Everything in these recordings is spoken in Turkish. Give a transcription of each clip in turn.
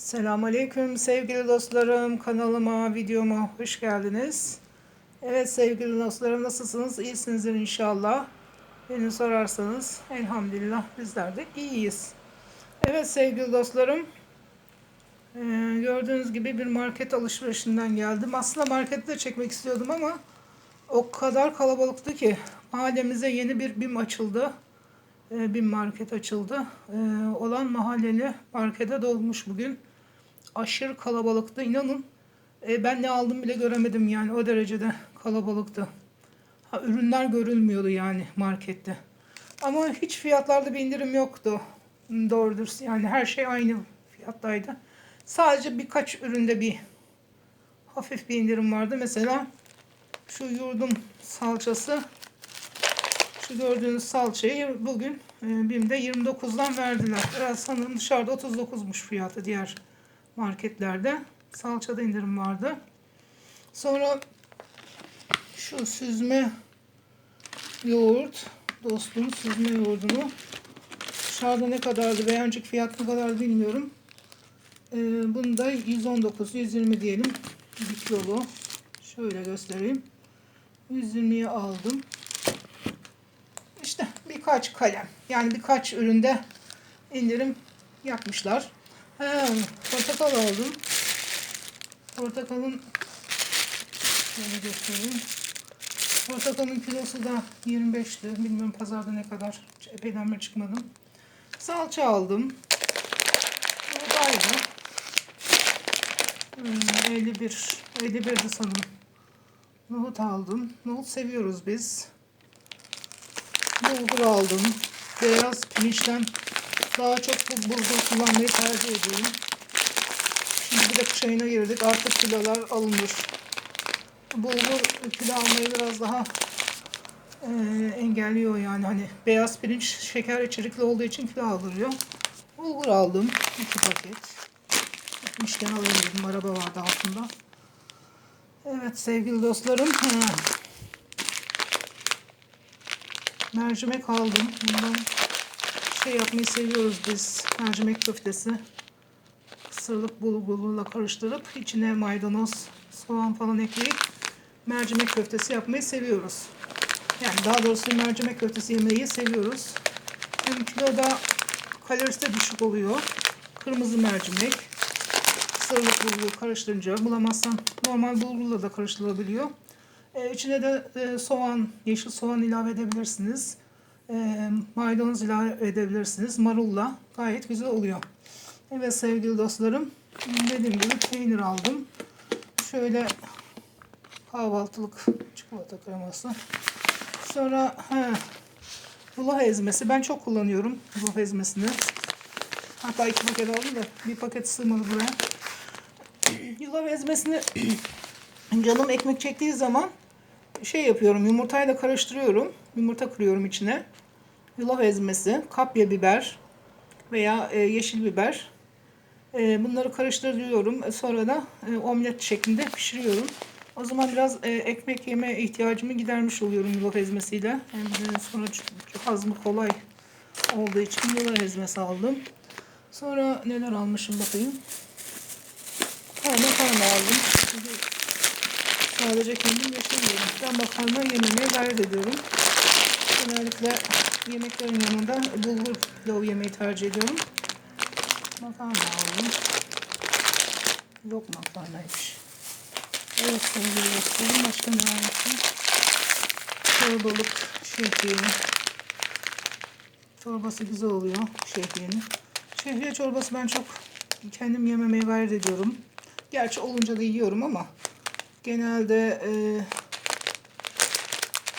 Selamünaleyküm sevgili dostlarım. Kanalıma, videoma hoş geldiniz. Evet sevgili dostlarım nasılsınız? İyisinizdir inşallah. Beni sorarsanız elhamdülillah bizler de iyiyiz. Evet sevgili dostlarım. eee, gördüğünüz gibi bir market alışverişinden geldim. Aslında markette çekmek istiyordum ama o kadar kalabalıktı ki mahallemize yeni bir BİM açıldı. Eee, BİM market açıldı. Eee, olan mahalleli markete dolmuş bugün aşırı kalabalıktı inanın. E, ben ne aldım bile göremedim yani o derecede kalabalıktı. Ha, ürünler görülmüyordu yani markette. Ama hiç fiyatlarda bir indirim yoktu. Hmm, Doğrudur. Yani her şey aynı fiyattaydı. Sadece birkaç üründe bir hafif bir indirim vardı. Mesela şu yurdum salçası şu gördüğünüz salçayı bugün e, BİM'de 29'dan verdiler. Biraz sanırım dışarıda 39'muş fiyatı diğer marketlerde. Salçada indirim vardı. Sonra şu süzme yoğurt dostum süzme yoğurdunu dışarıda ne kadardı beğencik fiyat ne kadar bilmiyorum. Ee, bunu da 119 120 diyelim bir kilo şöyle göstereyim 120'ye aldım işte birkaç kalem yani birkaç üründe indirim yapmışlar He, portakal aldım. Portakalın şöyle göstereyim. Portakalın kilosu da 25'ti. Bilmiyorum pazarda ne kadar. Epeyden beri çıkmadım. Salça aldım. Buğdaydı. Hmm, 51. 51'di sanırım. Nohut aldım. Nohut seviyoruz biz. Bulgur aldım. Beyaz pirinçten daha çok bu bulgur kullanmayı tercih ediyorum. Şimdi bir de kış girdik. Artık kilolar alınır. Bulgur kilo almayı biraz daha e, engelliyor yani. Hani beyaz pirinç şeker içerikli olduğu için kilo aldırıyor. Bulgur aldım. iki paket. Gitmişken alayım dedim. Araba vardı altında. Evet sevgili dostlarım. Mercimek aldım. Bundan şey yapmayı seviyoruz biz. Mercimek köftesi. Kısırlık bulgurla karıştırıp içine maydanoz, soğan falan ekleyip mercimek köftesi yapmayı seviyoruz. Yani daha doğrusu mercimek köftesi yemeyi seviyoruz. Hem kiloda kalorisi de düşük oluyor. Kırmızı mercimek, kısırlık bulgur karıştırınca bulamazsan normal bulgurla da karıştırılabiliyor. Ee, içine de e, soğan, yeşil soğan ilave edebilirsiniz maydanoz ilave edebilirsiniz. Marulla gayet güzel oluyor. Evet sevgili dostlarım. Dediğim gibi peynir aldım. Şöyle kahvaltılık çikolata kreması. Sonra he, yulaf ezmesi. Ben çok kullanıyorum yulaf ezmesini. Hatta iki paket aldım da bir paket sığmadı buraya. Yulaf ezmesini canım ekmek çektiği zaman şey yapıyorum yumurtayla karıştırıyorum. Yumurta kırıyorum içine. Yulaf ezmesi, kapya biber veya e, yeşil biber. E, bunları karıştırıyorum. E, Sonra da omlet şeklinde pişiriyorum. O zaman biraz ekmek yeme ihtiyacımı gidermiş oluyorum yulaf ezmesiyle. Hem sonra çok hazmı kolay olduğu için yulaf ezmesi aldım. Sonra neler almışım bakayım. Makarna aldım. Sadece kendim yaşamıyorum. Ben makarna yememeye gayret ediyorum. Genellikle yemeklerin yanında bulgur pilavı yemeyi tercih ediyorum. Makarna aldım. Yok makarnaymış. Evet sevgili dostlarım başka ne almışım? Çorbalık şehriye. Çorbası güzel oluyor şehriyenin. Şehriye çorbası ben çok kendim yememeye gayret ediyorum. Gerçi olunca da yiyorum ama genelde e,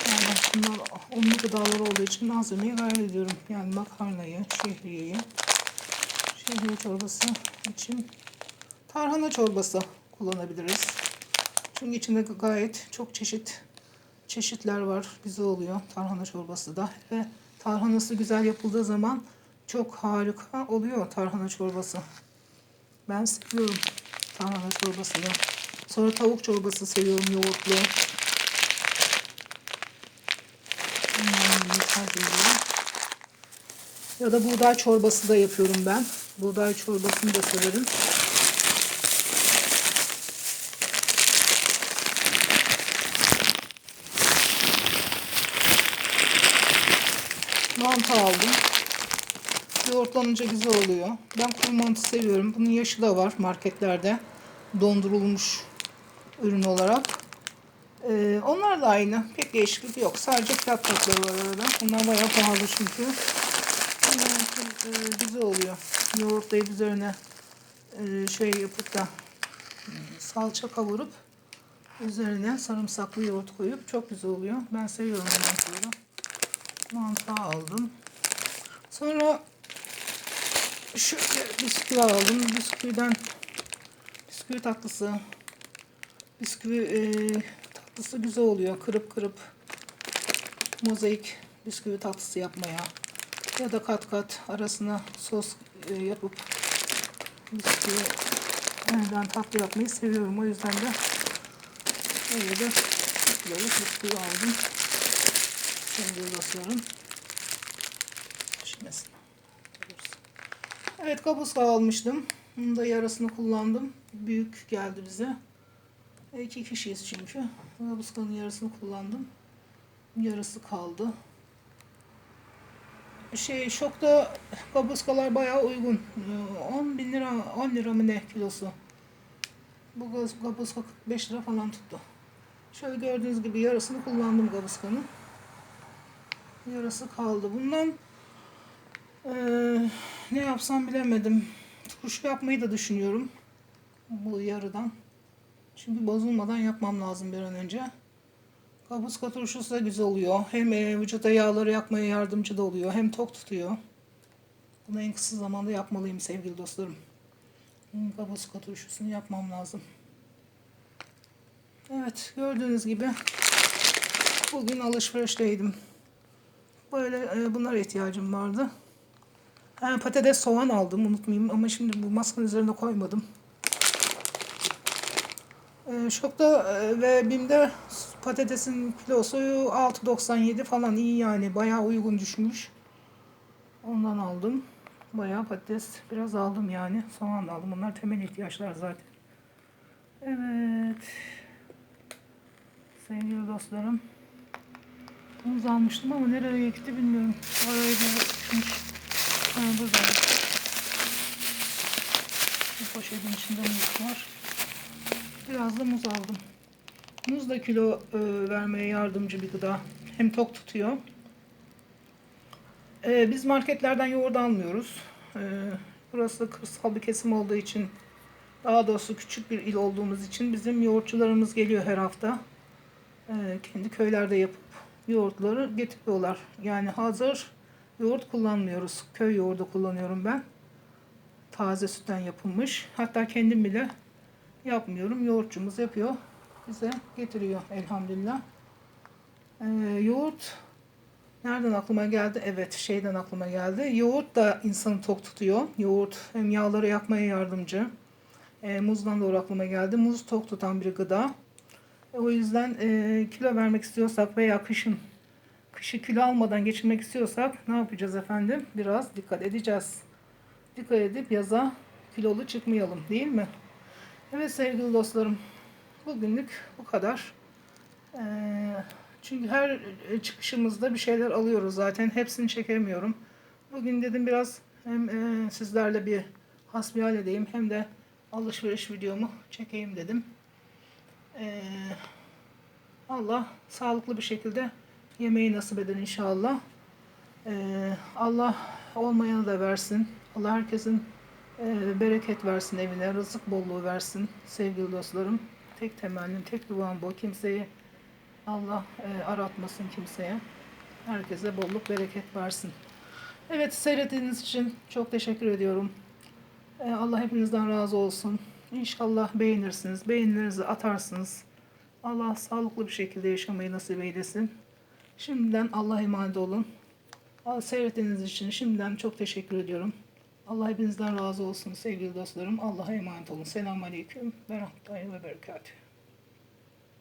yani bunlar unlu gıdalar olduğu için az yemeye gayret ediyorum. Yani makarnayı, şehriyeyi. Şehriye çorbası için tarhana çorbası kullanabiliriz. Çünkü içinde gayet çok çeşit çeşitler var. Güzel oluyor tarhana çorbası da. Ve tarhanası güzel yapıldığı zaman çok harika oluyor tarhana çorbası. Ben seviyorum tarhana çorbasını. Sonra tavuk çorbası seviyorum yoğurtlu. Hmm, ya da buğday çorbası da yapıyorum ben. Buğday çorbasını da severim. Mantı aldım. Yoğurtlanınca güzel oluyor. Ben kuru mantı seviyorum. Bunun yaşı da var marketlerde. Dondurulmuş ürün olarak. Ee, onlar da aynı. Pek değişiklik yok. Sadece fiyat farkları var arada. Bunlar bayağı pahalı çünkü. Bunlar çok, e, güzel oluyor. Yoğurtlayıp üzerine e, şey yapıp da e, salça kavurup üzerine sarımsaklı yoğurt koyup çok güzel oluyor. Ben seviyorum bu mantıları. Mantı aldım. Sonra şöyle bisküvi aldım. Bisküviden bisküvi tatlısı bisküvi e, tatlısı güzel oluyor. Kırıp kırıp mozaik bisküvi tatlısı yapmaya ya da kat kat arasına sos e, yapıp bisküvi ben tatlı yapmayı seviyorum. O yüzden de öyle de böyle bisküvi aldım. Sevgili dostlarım. Pişmesin. Evet kapuska almıştım. Bunun da yarısını kullandım. Büyük geldi bize. E, İki kişiyiz çünkü. Kabuskanın yarısını kullandım. Yarısı kaldı. Şey şokta kabuskalar bayağı uygun. Ee, 10 bin lira, 10 lira mı ne kilosu. Bu kabuska 45 lira falan tuttu. Şöyle gördüğünüz gibi yarısını kullandım kabuskanın. Yarısı kaldı. Bundan eee, ne yapsam bilemedim. Turşu yapmayı da düşünüyorum. Bu yarıdan. Çünkü bozulmadan yapmam lazım bir an önce. Kapuska turşusu da güzel oluyor. Hem e, vücuda yağları yakmaya yardımcı da oluyor. Hem tok tutuyor. Bunu en kısa zamanda yapmalıyım sevgili dostlarım. Kapuska turşusunu yapmam lazım. Evet gördüğünüz gibi bugün alışverişteydim. Böyle e, bunlara ihtiyacım vardı. Ha, patates soğan aldım unutmayayım ama şimdi bu maskanın üzerine koymadım. E, şokta e, ve BİM'de patatesin kilosu 6.97 falan iyi yani bayağı uygun düşmüş. Ondan aldım. Bayağı patates biraz aldım yani. Soğan da aldım. Bunlar temel ihtiyaçlar zaten. Evet. Sevgili dostlarım. Muz almıştım ama nereye gitti bilmiyorum. Oraya düşmüş. Ha, burada. Bu poşetin içinde muz var. Biraz da muz aldım. Muz da kilo e, vermeye yardımcı bir gıda. Hem tok tutuyor. E, biz marketlerden yoğurt almıyoruz. E, burası da kırsal bir kesim olduğu için daha doğrusu küçük bir il olduğumuz için bizim yoğurtçularımız geliyor her hafta. E, kendi köylerde yapıp yoğurtları getiriyorlar. Yani hazır yoğurt kullanmıyoruz. Köy yoğurdu kullanıyorum ben. Taze sütten yapılmış. Hatta kendim bile yapmıyorum. Yoğurtçumuz yapıyor. Bize getiriyor elhamdülillah. Ee, yoğurt nereden aklıma geldi? Evet şeyden aklıma geldi. Yoğurt da insanı tok tutuyor. Yoğurt hem yağları yakmaya yardımcı. Ee, muzdan doğru aklıma geldi. Muz tok tutan bir gıda. E, o yüzden e, kilo vermek istiyorsak veya kışın kışı kilo almadan geçirmek istiyorsak ne yapacağız efendim? Biraz dikkat edeceğiz. Dikkat edip yaza kilolu çıkmayalım değil mi? Evet sevgili dostlarım. Bugünlük bu kadar. Ee, çünkü her çıkışımızda bir şeyler alıyoruz zaten. Hepsini çekemiyorum. Bugün dedim biraz hem e, sizlerle bir hasbihal edeyim hem de alışveriş videomu çekeyim dedim. Ee, Allah sağlıklı bir şekilde yemeği nasip eder inşallah. Ee, Allah olmayanı da versin. Allah herkesin e, bereket versin evine, rızık bolluğu versin sevgili dostlarım. Tek temennim, tek duam bu. Kimseyi Allah e, aratmasın kimseye. Herkese bolluk, bereket versin. Evet seyrettiğiniz için çok teşekkür ediyorum. E, Allah hepinizden razı olsun. İnşallah beğenirsiniz. Beğenilerinizi atarsınız. Allah sağlıklı bir şekilde yaşamayı nasip eylesin. Şimdiden Allah'a emanet olun. Seyrettiğiniz için şimdiden çok teşekkür ediyorum. Allah hepinizden razı olsun sevgili dostlarım. Allah'a emanet olun. Selamun Aleyküm ve Rahmetullahi ve Berekatuhu.